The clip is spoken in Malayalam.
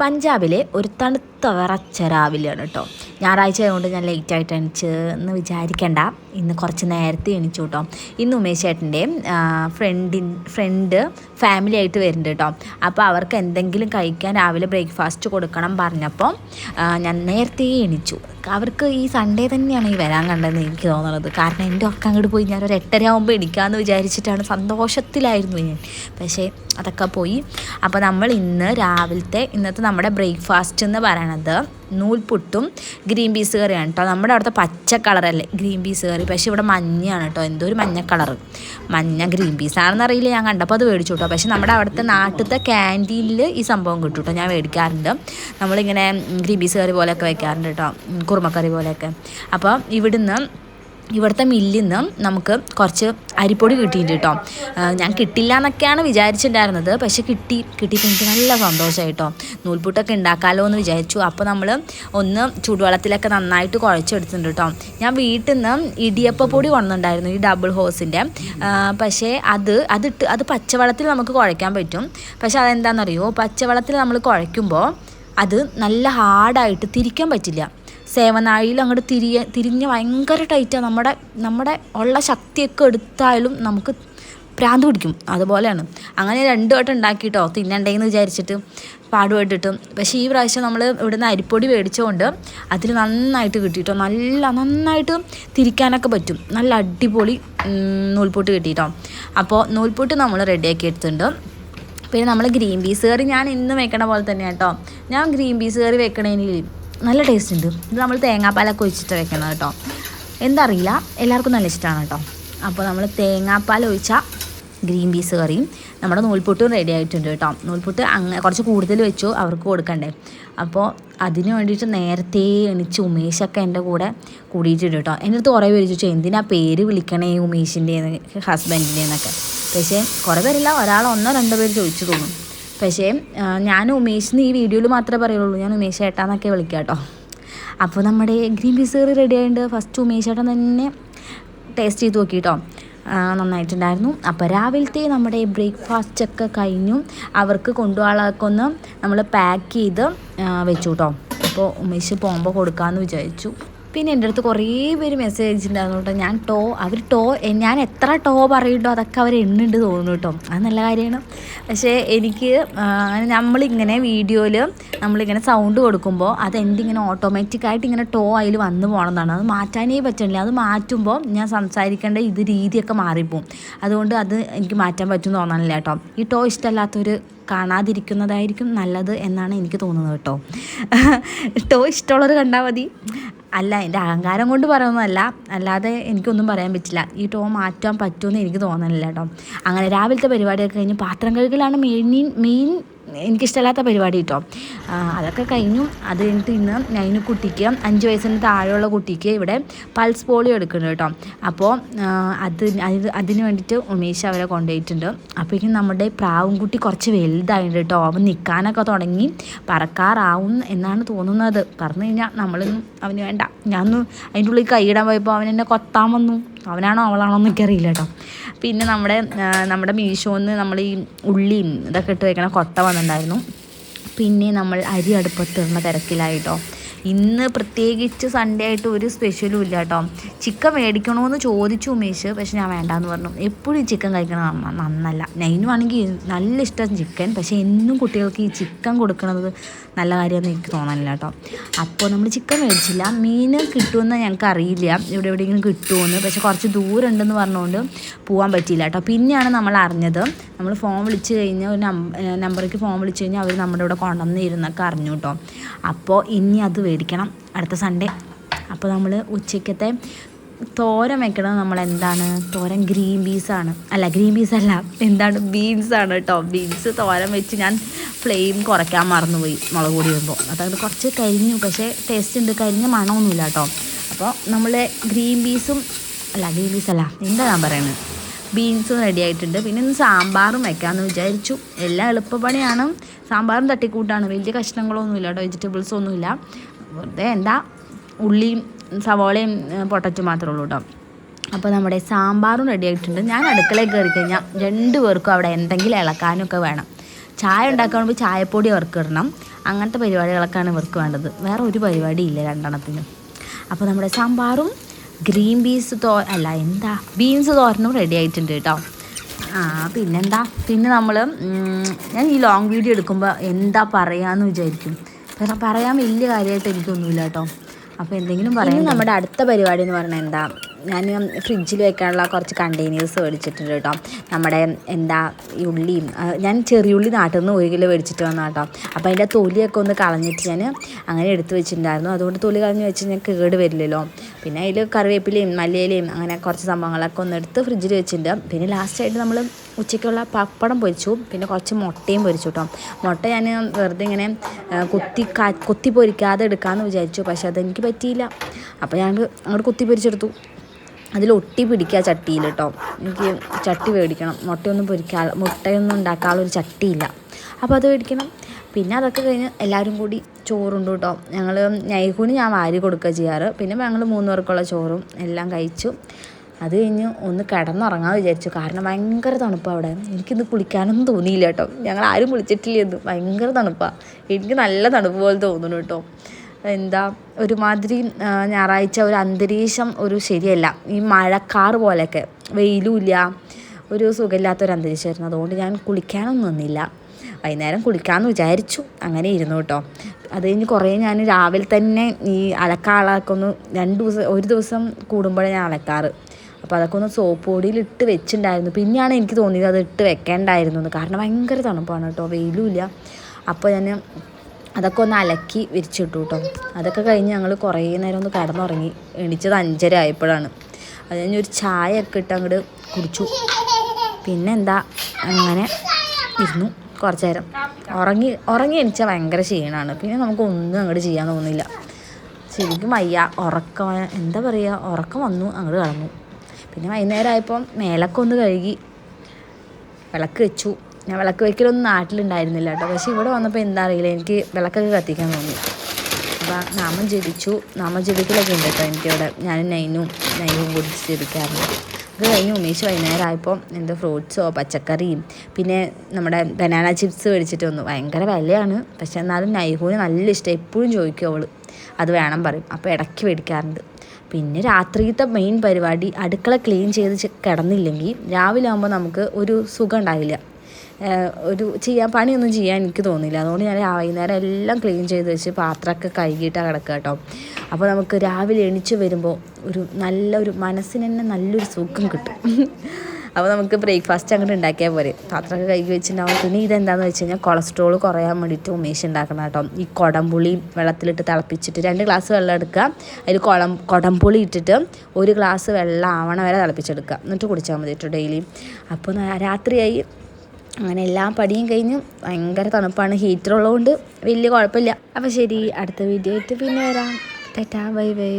പഞ്ചാബിലെ ഒരു തണുത്ത വിറച്ച രാവിലെയാണ് കേട്ടോ. ഞായറാഴ്ച ആയതുകൊണ്ട് ഞാൻ ലേറ്റ് ആയിട്ട് എണിച്ച് എന്ന് വിചാരിക്കണ്ട. ഇന്ന് കുറച്ച് നേരത്തെ എണിച്ചു കേട്ടോ ഇന്ന് ഉമേഷ് ചേട്ടന്റെ ഫ്രണ്ടിൻ ഫ്രണ്ട് ഫാമിലി ആയിട്ട് വരുന്നുണ്ട് കേട്ടോ അപ്പോൾ അവർക്ക് എന്തെങ്കിലും കഴിക്കാൻ രാവിലെ ബ്രേക്ക്ഫാസ്റ്റ് കൊടുക്കണം പറഞ്ഞപ്പോൾ ഞാൻ നേരത്തെ എണിച്ചു. അവർക്ക് ഈ സൺഡേ തന്നെയാണ് ഈ വരാൻ കണ്ടതെന്ന് എനിക്ക് തോന്നുന്നത് കാരണം എന്റെ ഒക്കെ അങ്ങോട്ട് പോയി. ഞാൻ ഒരു എട്ടര ആകുമ്പോൾ എണിക്കാമെന്ന് വിചാരിച്ചിട്ടാണ് സന്തോഷത്തിലായിരുന്നു ഞാൻ. പക്ഷേ അതൊക്കെ പോയി. അപ്പോൾ നമ്മൾ ഇന്ന് രാവിലത്തെ ഇന്നത്തെ നമ്മുടെ ബ്രേക്ക്ഫാസ്റ്റ് എന്ന് പറയണത് നൂൽപുട്ടും ഗ്രീൻ പീസ് കറിയാണ് കേട്ടോ. നമ്മുടെ അവിടുത്തെ പച്ച കളറല്ലേ? Green peas curry. പക്ഷേ ഇവിടെ മഞ്ഞയാണ് കേട്ടോ. എന്തോ ഒരു മഞ്ഞ കളർ മഞ്ഞ ഗ്രീൻ പീസ്. ആണെന്ന് അറിയില്ല ഞാൻ കണ്ടപ്പോൾ അത് മേടിച്ചു കേട്ടോ. പക്ഷേ നമ്മുടെ അവിടുത്തെ നാട്ടിലത്തെ ക്യാന്റീനിൽ ഈ സംഭവം കിട്ടും കേട്ടോ. ഞാൻ മേടിക്കാറുണ്ട്. നമ്മളിങ്ങനെ ഗ്രീൻ പീസ് കറി പോലെയൊക്കെ വയ്ക്കാറുണ്ട് കേട്ടോ. കുറുമക്കറി പോലെയൊക്കെ. അപ്പോൾ ഇവിടുന്ന് ഇവിടുത്തെ മില്ലിൽ നിന്ന് നമുക്ക് കുറച്ച് അരിപ്പൊടി കിട്ടിയിട്ടുണ്ട് കേട്ടോ. ഞാൻ കിട്ടില്ല എന്നൊക്കെയാണ് വിചാരിച്ചിട്ടുണ്ടായിരുന്നത്. പക്ഷെ കിട്ടി. കിട്ടിയപ്പോൾ എനിക്ക് നല്ല സന്തോഷമായി കേട്ടോ നൂൽപുട്ടൊക്കെ ഉണ്ടാക്കാമല്ലോ എന്ന് വിചാരിച്ചു. അപ്പോൾ നമ്മൾ ഒന്ന് ചൂടുവെള്ളത്തിലൊക്കെ നന്നായിട്ട് കുഴച്ചെടുത്തിട്ടുണ്ട് കേട്ടോ. ഞാൻ വീട്ടിൽ നിന്ന് ഇടിയപ്പ പൊടി കൊണ്ടുണ്ടായിരുന്നു ഈ ഡബിൾ ഹോസിന്റെ പക്ഷേ അത് അതിട്ട് അത് പച്ചവെള്ളത്തിൽ നമുക്ക് കുഴയ്ക്കാൻ പറ്റും. പക്ഷെ അതെന്താണെന്നറിയോ പച്ചവെള്ളത്തിൽ നമ്മൾ കുഴയ്ക്കുമ്പോൾ അത് നല്ല ഹാർഡായിട്ട് തിരിക്കാൻ പറ്റില്ല. സേവനാഴിയിൽ അങ്ങോട്ട് തിരിയ തിരിഞ്ഞ് ഭയങ്കര ടൈറ്റാണ് നമ്മുടെ നമ്മുടെ ഉള്ള ശക്തിയൊക്കെ എടുത്താലും നമുക്ക് പ്രാന്ത് പിടിക്കും. അതുപോലെയാണ്. അങ്ങനെ രണ്ടു വട്ടം ഉണ്ടാക്കിയിട്ടോ തിന്നണ്ടേന്ന് വിചാരിച്ചിട്ട് പാടുപെട്ടിട്ടും. പക്ഷേ ഈ പ്രാവശ്യം നമ്മൾ ഇവിടുന്ന് അരിപ്പൊടി മേടിച്ചുകൊണ്ട് അതിൽ നന്നായിട്ട് കിട്ടിയിട്ടോ നല്ല നന്നായിട്ട് തിരിക്കാനൊക്കെ പറ്റും. നല്ല അടിപൊളി ഉം, നൂൽപുട്ട് കിട്ടിയിട്ടോ അപ്പോൾ നൂൽപുട്ട് നമ്മൾ റെഡിയാക്കി എടുത്തിട്ടുണ്ട്. പിന്നെ നമ്മൾ ഗ്രീൻ പീസ് കറി ഞാൻ ഇന്ന് വെക്കണ പോലെ തന്നെ കേട്ടോ ഞാൻ ഗ്രീൻ പീസ് കറി വെക്കണേനിൽ നല്ല ടേസ്റ്റ് ഉണ്ട്. ഇത് നമ്മൾ തേങ്ങാപ്പാലൊക്കെ ഒഴിച്ചിട്ട് വെക്കണം കേട്ടോ. എന്തറിയില്ല? എല്ലാവർക്കും നല്ല ഇഷ്ടമാണ് കേട്ടോ. അപ്പോൾ നമ്മൾ തേങ്ങാപ്പാൽ ഒഴിച്ച ഗ്രീൻ പീസ് കറിയും നമ്മുടെ നൂൽപുട്ടും റെഡി ആയിട്ടുണ്ട് കേട്ടോ. നൂൽപുട്ട് അങ്ങ് കുറച്ച് കൂടുതൽ വെച്ചു അവർക്ക് കൊടുക്കണ്ടേ. അപ്പോൾ അതിന് വേണ്ടിയിട്ട് നേരത്തെ എണിച്ച് ഉമേഷൊക്കെ എന്റെ കൂടെ കൂടിയിട്ടുണ്ട് കേട്ടോ. എന്റെ അടുത്ത് കുറേ പേര് ചോദിച്ചു എന്തിനാ പേര് വിളിക്കണേ ഉമേഷിന്റെ ഹസ്ബൻഡിന്റെ എന്നൊക്കെ? പക്ഷേ കുറേ പേരില്ല ഒരാൾ ഒന്നോ രണ്ടോ പേര് ചോദിച്ചു തോന്നും പക്ഷേ ഞാൻ ഉമേഷിന് ഈ വീഡിയോയിൽ മാത്രമേ പറയുള്ളൂ. ഞാൻ ഉമേഷ് ഏട്ടാന്നൊക്കെ വിളിക്കാം കേട്ടോ അപ്പോൾ നമ്മുടെ ഗ്രീൻ പീസ് കറി റെഡി ആയിട്ടുണ്ട്. ഫസ്റ്റ് ഉമേഷ് ഏട്ടൻ തന്നെ ടേസ്റ്റ് ചെയ്ത് നോക്കി കേട്ടോ നന്നായിട്ടുണ്ടായിരുന്നു. അപ്പോൾ രാവിലത്തെ നമ്മുടെ ബ്രേക്ക്ഫാസ്റ്റ് ഒക്കെ കഴിഞ്ഞു. അവർക്ക് കൊണ്ടുപോകാനൊക്കെ ഒന്ന് നമ്മൾ പാക്ക് ചെയ്ത് വെച്ചു കേട്ടോ അപ്പോൾ ഉമേഷ് പോകുമ്പോൾ കൊടുക്കാമെന്ന് വിചാരിച്ചു. പിന്നെ എന്റെ അടുത്ത് കുറേ പേര് മെസ്സേജ് അയച്ചിട്ടുണ്ടായിരുന്നു കേട്ടോ ഞാൻ ടോ അവർ ടോ ഞാൻ എത്ര ടോ പറയുന്നുണ്ടോ അതൊക്കെ അവർ എണ്ണുണ്ട് തോന്നുന്നു കേട്ടോ അത് നല്ല കാര്യമാണ്. പക്ഷേ എനിക്ക് നമ്മളിങ്ങനെ വീഡിയോയിൽ നമ്മളിങ്ങനെ സൗണ്ട് കൊടുക്കുമ്പോൾ അത് എന്റെ ഇങ്ങനെ ഓട്ടോമാറ്റിക്കായിട്ട് ഇങ്ങനെ ടോ അതിൽ വന്ന് പോകണമെന്നാണ് അത് മാറ്റാനേ പറ്റണില്ല. അത് മാറ്റുമ്പോൾ ഞാൻ സംസാരിക്കേണ്ട ഇത് രീതിയൊക്കെ മാറിപ്പോവും. അതുകൊണ്ട് അത് എനിക്ക് മാറ്റാൻ പറ്റുമെന്ന് തോന്നാനില്ല കേട്ടോ ഈ ടോ ഇഷ്ടമല്ലാത്തൊരു കാണാതിരിക്കുന്നതായിരിക്കും നല്ലത് എന്നാണ് എനിക്ക് തോന്നുന്നത് കേട്ടോ. ടോ ഇഷ്ടമുള്ളവർ കണ്ടാൽ മതി. അല്ല എന്റെ അഹങ്കാരം കൊണ്ട് പറയുന്നതല്ല. അല്ലാതെ എനിക്കൊന്നും പറയാൻ പറ്റില്ല. ഈ ടോ മാറ്റാൻ പറ്റുമെന്ന് എനിക്ക് തോന്നുന്നില്ല കേട്ടോ. അങ്ങനെ രാവിലത്തെ പരിപാടിയൊക്കെ കഴിഞ്ഞ് പാത്രം കഴുകലാണ് മെയിൻ മെയിൻ എനിക്കിഷ്ടമില്ലാത്ത പരിപാടി കേട്ടോ അതൊക്കെ കഴിഞ്ഞു. അത് കഴിഞ്ഞിട്ട് ഇന്ന് നൈന് കുട്ടിക്ക് അഞ്ച് വയസ്സിന് താഴെയുള്ള കുട്ടിക്ക് ഇവിടെ പൾസ് പോളിയോ എടുക്കുന്നുണ്ട് കേട്ടോ അപ്പോൾ അത് അത് അതിന് വേണ്ടിയിട്ട് ഉമേഷ് അവരെ കൊണ്ടുപോയിട്ടുണ്ട്. അപ്പോഴേക്കും നമ്മുടെ പ്രാവും കുട്ടി കുറച്ച് വലുതായിട്ടുണ്ട് കേട്ടോ അവൻ നിൽക്കാനൊക്കെ തുടങ്ങി. പറക്കാറാവും എന്നാണ് തോന്നുന്നത്. പറഞ്ഞു കഴിഞ്ഞാൽ നമ്മളൊന്നും അവന് വേണ്ട. ഞാനൊന്ന് അതിന്റെ ഉള്ളിൽ കൈയിടാൻ പോയപ്പോൾ അവൻ എന്നെ കൊത്താൻ വന്നു. അവനാണോ അവളാണോ എന്നൊക്കെ അറിയില്ല കേട്ടോ. പിന്നെ നമ്മുടെ നമ്മുടെ മീശോന്ന് നമ്മൾ ഈ ഉള്ളിയും ഇതൊക്കെ ഇട്ട് വെക്കണ കൊട്ട വന്നിട്ടുണ്ടായിരുന്നു. പിന്നെ നമ്മൾ അരി അടുപ്പത്തിടുന്ന തിരക്കിലായിട്ടോ ഇന്ന് പ്രത്യേകിച്ച് സൺഡേ ആയിട്ട് ഒരു സ്പെഷ്യലും ഇല്ല കേട്ടോ ചിക്കൻ മേടിക്കണമെന്ന് ചോദിച്ചു ഉമേഷ് പക്ഷെ ഞാൻ വേണ്ടാന്ന് പറഞ്ഞു. എപ്പോഴും ചിക്കൻ കഴിക്കണം നന്നല്ല. നൈനുവാണെങ്കിൽ നല്ല ഇഷ്ടം ചിക്കൻ പക്ഷേ എന്നും കുട്ടികൾക്ക് ഈ ചിക്കൻ കൊടുക്കുന്നത് നല്ല കാര്യമെന്ന് എനിക്ക് തോന്നാനില്ല കേട്ടോ അപ്പോൾ നമ്മൾ ചിക്കൻ മേടിച്ചില്ല. മീൻ കിട്ടുമെന്ന് ഞങ്ങൾക്ക് അറിയില്ല. ഇവിടെ എവിടെയെങ്കിലും കിട്ടുമെന്ന് പക്ഷെ കുറച്ച് ദൂരം ഉണ്ടെന്ന് പറഞ്ഞുകൊണ്ട് പോകാൻ പറ്റിയില്ല കേട്ടോ പിന്നെയാണ് നമ്മൾ അറിഞ്ഞത് നമ്മൾ ഫോൺ വിളിച്ച് കഴിഞ്ഞാൽ ഒരു നമ്പറിലേക്ക് ഫോൺ വിളിച്ച് കഴിഞ്ഞാൽ അവർ നമ്മുടെ ഇവിടെ കൊണ്ടുവന്നിരുന്നൊക്കെ അറിഞ്ഞു കേട്ടോ അപ്പോൾ ഇനി അത് മേടിക്കണം അടുത്ത സൺഡേ അപ്പോൾ നമ്മൾ ഉച്ചയ്ക്കത്തെ തോരൻ വെക്കണത് നമ്മൾ എന്താണ് തോരൻ ഗ്രീൻ പീസാണ് അല്ല ഗ്രീൻ പീസ് അല്ല. എന്താണ്? ബീൻസ് ആണ് കേട്ടോ. ബീൻസ് തോരൻ വെച്ച് ഞാൻ ഫ്ലെയിം കുറയ്ക്കാൻ മറന്നുപോയി മുളക് പൊടി വരുമ്പോൾ അതായത് കുറച്ച് കരിഞ്ഞു. പക്ഷേ ടേസ്റ്റ് ഉണ്ട്. കരിഞ്ഞ മണമൊന്നുമില്ല കേട്ടോ. അപ്പോൾ നമ്മൾ ഗ്രീൻ പീസും അല്ല ഗ്രീൻ പീസ് അല്ല. എന്താ ഞാൻ പറയുന്നത് ബീൻസും റെഡി ആയിട്ടുണ്ട്. പിന്നെ ഇന്ന് സാമ്പാറും വെക്കാമെന്ന് വിചാരിച്ചു. എല്ലാം എളുപ്പപ്പണിയാണ്. സാമ്പാറും തട്ടിക്കൂട്ടാണ്. വലിയ കഷ്ണങ്ങളൊന്നുമില്ല കേട്ടോ. വെജിറ്റബിൾസ് ഒന്നുമില്ല. വെറുതെ എന്താ ഉള്ളിയും സവോളയും പൊട്ടറ്റും മാത്രമേ ഉള്ളൂ കേട്ടോ അപ്പോൾ നമ്മുടെ സാമ്പാറും റെഡി ആയിട്ടുണ്ട്. ഞാൻ അടുക്കളയിൽ കയറി കഴിഞ്ഞാൽ രണ്ട് പേർക്കും അവിടെ എന്തെങ്കിലും ഇളക്കാനൊക്കെ വേണം. ചായ ഉണ്ടാക്കുമ്പോൾ ചായപ്പൊടി അവർക്ക് ഇടണം. അങ്ങനത്തെ പരിപാടികളൊക്കെയാണ് ഇവർക്ക് വേണ്ടത്. വേറെ ഒരു പരിപാടി ഇല്ല രണ്ടെണ്ണത്തിനും. അപ്പോൾ നമ്മുടെ സാമ്പാറും ഗ്രീൻ ബീൻസ് തോ അല്ല എന്താ ബീൻസ് തോരനും റെഡി ആയിട്ടുണ്ട് കേട്ടോ ആ പിന്നെന്താ പിന്നെ നമ്മൾ ഞാൻ ഈ ലോങ് വീഡിയോ എടുക്കുമ്പോൾ എന്താ പറയാന്ന് വിചാരിക്കും. കാരണം പറയാൻ വലിയ കാര്യമായിട്ട് എനിക്കൊന്നുമില്ല കേട്ടോ അപ്പോൾ എന്തെങ്കിലും പറയാം നമ്മുടെ അടുത്ത പരിപാടി എന്ന് പറഞ്ഞാൽ എന്താ? ഞാൻ ഫ്രിഡ്ജിൽ വെക്കാനുള്ള കുറച്ച് കണ്ടെയ്നേഴ്സ് മേടിച്ചിട്ടുണ്ട് കേട്ടോ. നമ്മുടെ എന്താ ഉള്ളിയും ഞാൻ ചെറിയുള്ളി നാട്ടിൽ നിന്ന് ഒരു കിലോ മേടിച്ചിട്ട് വന്ന കേട്ടോ അപ്പോൾ അതിന്റെ തൊലിയൊക്കെ ഒന്ന് കളഞ്ഞിട്ട് ഞാൻ അങ്ങനെ എടുത്ത് വെച്ചിട്ടുണ്ടായിരുന്നു. അതുകൊണ്ട് തൊലി കളഞ്ഞ് വെച്ച് ഞാൻ കേട് വരില്ലല്ലോ. പിന്നെ അതിൽ കറിവേപ്പിലയും മല്ലിയിലയും അങ്ങനെ കുറച്ച് സംഭവങ്ങളൊക്കെ ഒന്ന് എടുത്ത് ഫ്രിഡ്ജിൽ വെച്ചിട്ടുണ്ട്. പിന്നെ ലാസ്റ്റായിട്ട് നമ്മൾ ഉച്ചയ്ക്കുള്ള പപ്പടം പൊരിച്ചു. പിന്നെ കുറച്ച് മുട്ടയും പൊരിച്ചു കേട്ടോ. മുട്ട ഞാൻ വെറുതെ ഇങ്ങനെ കുത്തി കാ കുത്തി പൊരിക്കാതെ എടുക്കാമെന്ന് വിചാരിച്ചു. പക്ഷെ അതെനിക്ക് പറ്റിയില്ല. അപ്പോൾ ഞാൻ അങ്ങോട്ട് കുത്തി പൊരിച്ചെടുത്തു. അതിൽ ഒട്ടി പിടിക്കുക ചട്ടിയിൽ കേട്ടോ. എനിക്ക് ചട്ടി മേടിക്കണം മുട്ടയൊന്നും പൊരിക്കാൻ മുട്ടയൊന്നും ഉണ്ടാക്കാനുള്ള ഒരു ചട്ടിയില്ല. അപ്പോൾ അത് മേടിക്കണം പിന്നെ അതൊക്കെ കഴിഞ്ഞ് എല്ലാവരും കൂടി ചോറുണ്ട് കേട്ടോ. ഞങ്ങൾ നൈഹൂന് ഞാൻ വാരി കൊടുക്കുക ചെയ്യാറ്. പിന്നെ ഞങ്ങൾ മൂന്ന് പേർക്കുള്ള ചോറും എല്ലാം കഴിച്ചു. അത് കഴിഞ്ഞ് ഒന്ന് കിടന്നുറങ്ങാൻ വിചാരിച്ചു. കാരണം ഭയങ്കര തണുപ്പാണ് അവിടെ. എനിക്കിന്ന് കുളിക്കാനൊന്നും തോന്നിയില്ല കേട്ടോ. ഞങ്ങൾ ആരും കുളിച്ചിട്ടില്ലെന്ന് ഭയങ്കര തണുപ്പാണ് എനിക്ക് നല്ല തണുപ്പ് പോലെ തോന്നുന്നു കേട്ടോ. എന്താ ഒരുമാതിരി ഞായറാഴ്ച ഒരു അന്തരീക്ഷം ഒരു ശരിയല്ല. ഈ മഴക്കാറ് പോലെയൊക്കെ. വെയിലുമില്ല ഒരു സുഖമില്ലാത്തൊരു അന്തരീക്ഷമായിരുന്നു അതുകൊണ്ട് ഞാൻ കുളിക്കാനൊന്നും നിന്നില്ല. വൈകുന്നേരം കുളിക്കാമെന്ന് വിചാരിച്ചു. അങ്ങനെ ഇരുന്നു കേട്ടോ. അത് കഴിഞ്ഞ് കുറേ ഞാൻ രാവിലെ തന്നെ ഈ അലക്കാളൊക്കെ ഒന്ന് രണ്ട് ദിവസം ഒരു ദിവസം കൂടുമ്പോഴേ ഞാൻ അലക്കാറ്. അപ്പോൾ അതൊക്കെ ഒന്ന് സോപ്പ് പൊടിയിൽ ഇട്ട് വെച്ചിട്ടുണ്ടായിരുന്നു. പിന്നെയാണ് എനിക്ക് തോന്നിയത് അത് ഇട്ട് വെക്കേണ്ടായിരുന്നു കാരണം ഭയങ്കര തണുപ്പാണ് കേട്ടോ. വെയിലുമില്ല അപ്പോൾ ഞാൻ അതൊക്കെ ഒന്ന് അലക്കി വിരിച്ചിട്ടു കേട്ടോ അതൊക്കെ കഴിഞ്ഞ് ഞങ്ങൾ കുറേ നേരം ഒന്ന് കിടന്നുറങ്ങി. എണീച്ചത് അഞ്ചര ആയപ്പോഴാണ്. അത് കഴിഞ്ഞ് ഒരു ചായ ഒക്കെ ഇട്ട് അങ്ങോട്ട് കുടിച്ചു. പിന്നെന്താ? അങ്ങനെ ഇരുന്നു കുറച്ച് നേരം. ഉറങ്ങി ഉറങ്ങി എണീച്ചാൽ ഭയങ്കര ക്ഷീണമാണ് പിന്നെ നമുക്ക് ഒന്നും അങ്ങോട്ട് ചെയ്യാൻ തോന്നുന്നില്ല. ശരിക്കും വയ്യ. ഉറക്കം എന്താ പറയുക ഉറക്കം വന്നു അങ്ങോട്ട് കിടന്നു. പിന്നെ വൈകുന്നേരം ആയപ്പോൾ മേലൊക്കെ ഒന്ന് കഴുകി വിളക്ക് വെച്ചു. ഞാൻ വിളക്ക് വയ്ക്കലൊന്നും നാട്ടിലുണ്ടായിരുന്നില്ല കേട്ടോ. പക്ഷേ ഇവിടെ വന്നപ്പോൾ എന്താ അറിയില്ല എനിക്ക് വിളക്കൊക്കെ കത്തിക്കാൻ തോന്നി. അപ്പോൾ നാമം ജപിച്ചു. നാമം ജപിക്കലൊക്കെ ഉണ്ട് കേട്ടോ എനിക്കിവിടെ ഞാൻ നൈനും നൈനും കൂടി ജപിക്കാറുണ്ട്. അത് കഴിഞ്ഞ് ഉമേഷ് വൈകുന്നേരം ആയപ്പോൾ എന്തോ ഫ്രൂട്ട്സോ പച്ചക്കറിയും പിന്നെ നമ്മുടെ ബനാന ചിപ്സ് മേടിച്ചിട്ട് വന്നു. ഭയങ്കര വിലയാണ്. പക്ഷെ എന്നാലും നൈഹൂന് നല്ല ഇഷ്ടം. എപ്പോഴും ചോദിക്കും അവൾ. അത് വേണം പറയും. അപ്പോൾ ഇടയ്ക്ക് മേടിക്കാറുണ്ട്. പിന്നെ രാത്രിയിലത്തെ മെയിൻ പരിപാടി അടുക്കള ക്ലീൻ ചെയ്ത് കിടന്നില്ലെങ്കിൽ രാവിലെ ആകുമ്പോൾ നമുക്ക് ഒരു സുഖം ഉണ്ടാവില്ല. ഒരു ചെയ്യാൻ പണിയൊന്നും ചെയ്യാൻ എനിക്ക് തോന്നില്ല അതുകൊണ്ട് ഞാൻ വൈകുന്നേരം എല്ലാം ക്ലീൻ ചെയ്ത് വെച്ച് പാത്രമൊക്കെ കഴുകിയിട്ടാണ് കിടക്കുക കേട്ടോ. അപ്പോൾ നമുക്ക് രാവിലെ എണീച്ച് വരുമ്പോൾ ഒരു നല്ലൊരു മനസ്സിന് തന്നെ നല്ലൊരു സുഖം കിട്ടും. അപ്പോൾ നമുക്ക് ബ്രേക്ക്ഫാസ്റ്റ് അങ്ങോട്ട് ഉണ്ടാക്കിയാൽ പോരെ. പാത്രമൊക്കെ കഴുകി വെച്ചിട്ടുണ്ടാവും. പിന്നെ ഇതെന്താണെന്ന് വെച്ച് കഴിഞ്ഞാൽ കൊളസ്ട്രോൾ കുറയാൻ വേണ്ടിയിട്ട് ഉമേഷ് ഉണ്ടാക്കണം കേട്ടോ. ഈ കുടംപുളി വെള്ളത്തിലിട്ട് തിളപ്പിച്ചിട്ട് രണ്ട് ഗ്ലാസ് വെള്ളം എടുക്കുക. അതിൽ കുളം കുടംപുളി ഇട്ടിട്ട് ഒരു ഗ്ലാസ് വെള്ളം ആവണ വരെ തിളപ്പിച്ചെടുക്കുക. എന്നിട്ട് കുടിച്ചാൽ മതി കേട്ടോ ഡെയിലി അപ്പോൾ രാത്രിയായി അങ്ങനെ എല്ലാ പടിയും കഴിഞ്ഞു ഭയങ്കര തണുപ്പാണ്. ഹീറ്റർ ഉള്ളതുകൊണ്ട് വലിയ കുഴപ്പമില്ല. അപ്പോൾ ശരി അടുത്ത വീഡിയോ ആയിട്ട് പിന്നെ വരാം. Tata bye bye